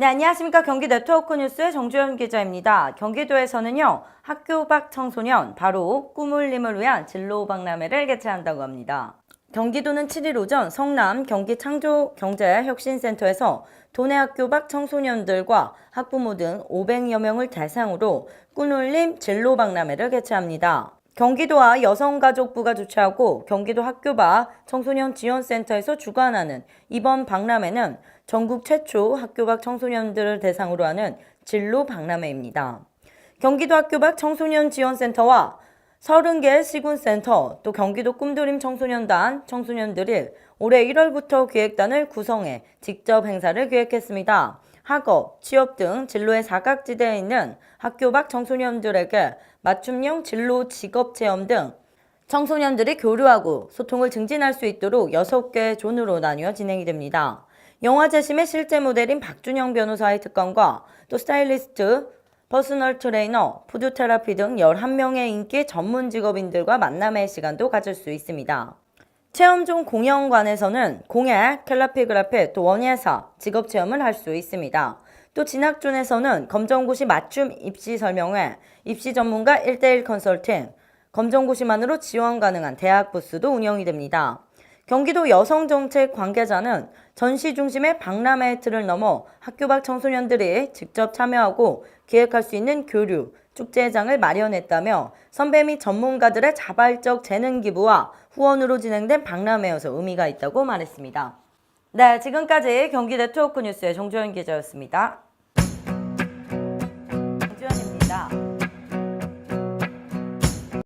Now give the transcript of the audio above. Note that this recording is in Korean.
네, 안녕하십니까. 경기 네트워크 뉴스의 정주현 기자입니다. 경기도에서는요, 학교 밖 청소년, 바로 꿈울림을 위한 진로 박람회를 개최한다고 합니다. 경기도는 7일 오전 성남 경기 창조 경제혁신센터에서 도내 학교 밖 청소년들과 학부모 등 500여 명을 대상으로 꿈울림 진로 박람회를 개최합니다. 경기도와 여성가족부가 주최하고 경기도 학교 밖 청소년 지원센터에서 주관하는 이번 박람회는 전국 최초 학교 밖 청소년들을 대상으로 하는 진로 박람회입니다. 경기도 학교 밖 청소년 지원센터와 30개 시군센터, 또 경기도 꿈드림 청소년단 청소년들이 올해 1월부터 기획단을 구성해 직접 행사를 기획했습니다. 학업, 취업 등 진로의 사각지대에 있는 학교 밖 청소년들에게 맞춤형 진로 직업 체험 등 청소년들이 교류하고 소통을 증진할 수 있도록 6개 존으로 나뉘어 진행이 됩니다. 영화 재심의 실제 모델인 박준영 변호사의 특강과 또 스타일리스트, 퍼스널 트레이너, 푸드 테라피 등 11명의 인기 전문 직업인들과 만남의 시간도 가질 수 있습니다. 체험종 공연관에서는 공예, 캘라피그라피, 또 원예사, 직업 체험을 할 수 있습니다. 또 진학존에서는 검정고시 맞춤 입시 설명회, 입시 전문가 1대1 컨설팅, 검정고시만으로 지원 가능한 대학 부스도 운영이 됩니다. 경기도 여성정책 관계자는 전시 중심의 박람회 틀을 넘어 학교 밖 청소년들이 직접 참여하고 기획할 수 있는 교류, 축제장을 마련했다며 선배 및 전문가들의 자발적 재능 기부와 후원으로 진행된 박람회여서 의미가 있다고 말했습니다. 네, 지금까지 경기 네트워크 뉴스의 정조현 기자였습니다.